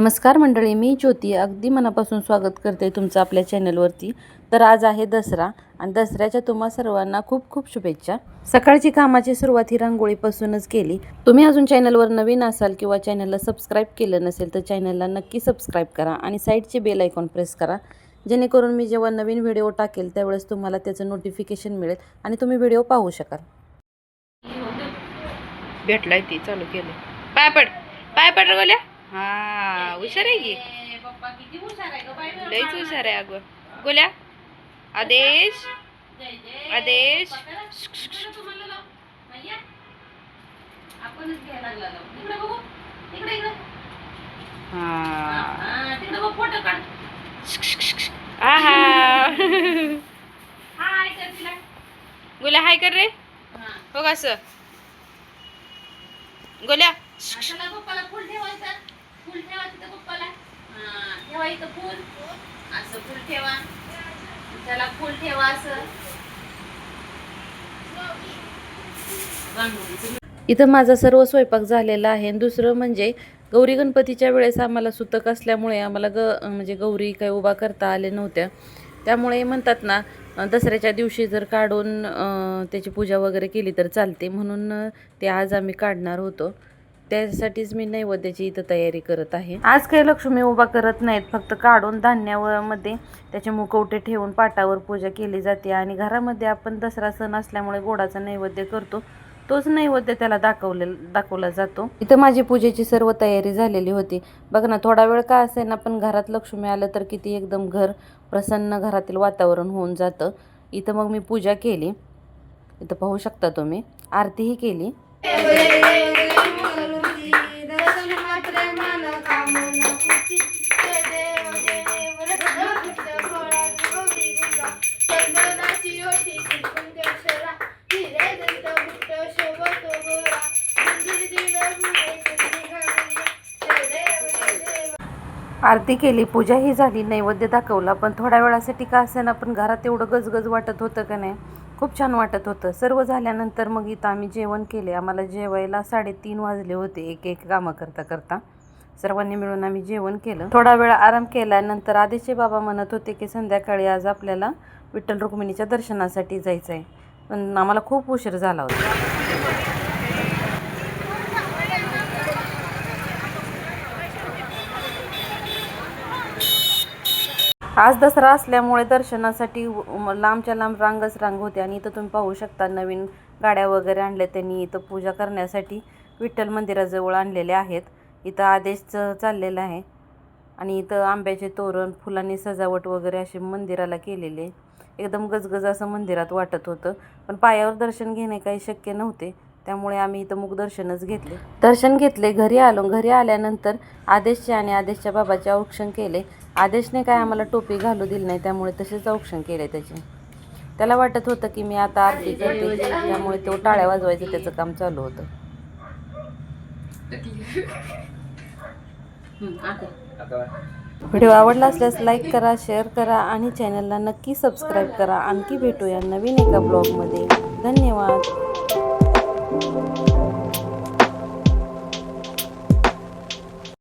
नमस्कार मंडळी मी ज्योती अगदी मनापासून स्वागत करते तुमचं आपल्या चॅनलवरती. तर आज आहे दसरा आणि दसऱ्याच्या तुम्हा सर्वांना खूप खूप शुभेच्छा. सकाळची कामाची सुरुवात ही रांगोळीपासूनच केली. तुम्ही अजून चॅनलवर नवीन असाल किंवा चॅनलला सबस्क्राईब केलं नसेल तर चॅनलला नक्की सबस्क्राईब करा आणि साईडचे बेल आयकॉन प्रेस करा. जेणेकरून मी जेव्हा नवीन व्हिडिओ टाकेल त्यावेळेस तुम्हाला त्याचं नोटिफिकेशन मिळेल आणि तुम्ही व्हिडिओ पाहू शकाल. भेटलाय ती चालू केली पाय पड. पाय पड गोल्या. हा हुशार आहे की? लईच हुशार आहे अगं. गोल्या आदेश आदेश. गोल्या हाय कर रे. हो का गोल्या. फुल ठेवा फुल पप्पाला. हा, इथं फुल. असं फुल ठेवा. त्याला फुल ठेवा असं. इथं माझा सर्व स्वयंपाक झालेला आहे. आणि दुसरं म्हणजे गौरी गणपतीच्या वेळेस आम्हाला सुतक असल्यामुळे आम्हाला ग म्हणजे गौरी काही उभा करता आले नव्हत्या. त्यामुळे म्हणतात ना दसऱ्याच्या दिवशी जर काढून त्याची पूजा वगैरे केली तर चालते. म्हणून ते आज आम्ही काढणार होतो. त्यासाठीच मी नैवेद्याची इथं तयारी करत आहे. आज काही लक्ष्मी उभा करत नाहीत फक्त काढून धान्यामध्ये त्याचे मुखवटे ठेवून पाटावर पूजा केली जाते आणि घरामध्ये आपण दसरा सण असल्यामुळे गोडाचा नैवेद्य करतो. तोच नैवेद्य त्याला दाखवले दाखवला जातो. इथं माझी पूजेची सर्व तयारी झालेली होती. बघ ना थोडा वेळ का असे ना पण घरात लक्ष्मी आलं तर किती एकदम घर प्रसन्न घरातील वातावरण होऊन जातं. इथं मग मी पूजा केली. इथं पाहू शकता तुम्ही. आरतीही केली. आरती केली पूजा ही झाली नैवेद्य दाखवला पण थोड्या वेळासाठी का असेना पण घरात एवढं गजगज वाटत होतं का नाही? खूप छान वाटत होतं. सर्व झाल्यानंतर मग इथं आम्ही जेवण केले. आम्हाला जेवायला साडेतीन वाजले होते एक एक कामं करता करता. सर्वांनी मिळून आम्ही जेवण केलं. थोडा वेळ आराम केल्यानंतर आदेशचे बाबा म्हणत होते की संध्याकाळी आज आपल्याला विठ्ठल रुक्मिणीच्या दर्शनासाठी जायचं आहे पण आम्हाला खूप उशीर झाला होता. आज दसरा असल्यामुळे दर्शनासाठी लांबच्या लांब रांगच रांग होते आणि इथं तुम्ही पाहू शकता नवीन गाड्या वगैरे आणल्या त्यांनी. इथं पूजा करण्यासाठी विठ्ठल मंदिराजवळ आणलेले आहेत. इथं आदेशचं चाललेलं आहे. आणि इथं आंब्याचे तोरण फुलांनी सजावट वगैरे असे मंदिराला केलेले एकदम गजगज असं मंदिरात वाटत होतं. पण पायावर दर्शन घेणे काही शक्य नव्हते. त्यामुळे आम्ही इथं मुखदर्शनच घेतले. दर्शन घेतले घरी आलो. घरी आल्यानंतर आदेशचे आणि आदेशच्या बाबाचे औक्षण केले. आदेशने काय आम्हाला टोपी घालू दिली नाही त्यामुळे तसेच औक्षण केले त्याचे. त्याला वाटत होतं की मी आता आरती करते त्यामुळे तो टाळ्या वाजवायचं त्याचं काम चालू होतं. व्हिडिओ आवडला असल्यास लाईक करा शेअर करा आणि चॅनलला नक्की सबस्क्राईब करा. आणखी भेटूया नवीन एका ब्लॉगमध्ये. धन्यवाद. Thank you.